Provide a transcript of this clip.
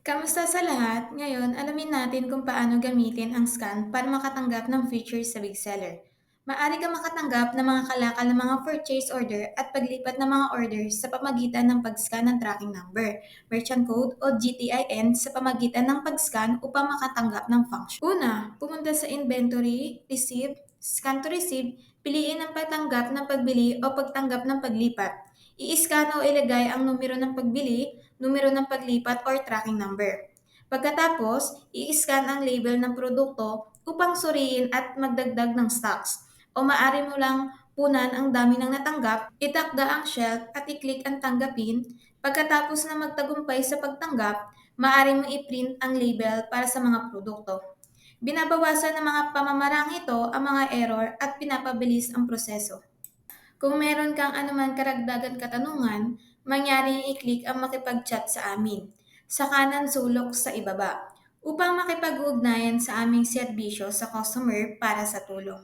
Kamusta sa lahat? Ngayon, alamin natin kung paano gamitin ang scan para makatanggap ng features sa Big Seller. Maaari kang makatanggap ng mga kalakal ng mga purchase order at paglipat ng mga orders sa pamagitan ng pag-scan ng tracking number, merchant code o GTIN sa pamagitan ng pag-scan upang makatanggap ng function. Una, pumunta sa inventory, receive, scan to receive, piliin ang pagtanggap ng pagbili o pagtanggap ng paglipat. I-scan o ilagay ang numero ng pagbili, numero ng paglipat or tracking number. Pagkatapos, i-scan ang label ng produkto upang suriin at magdagdag ng stocks. O maaari mo lang punan ang dami ng natanggap, itakda ang shelf at i-click ang tanggapin. Pagkatapos na magtagumpay sa pagtanggap, maaari mo i-print ang label para sa mga produkto. Binabawasan ng mga pamamarang ito ang mga error at pinapabilis ang proseso. Kung meron kang anuman karagdagan katanungan, mangyaring i-click ang makipag-chat sa amin. Sa kanan sulok sa ibaba upang makipag-ugnayan sa aming serbisyo sa customer para sa tulong.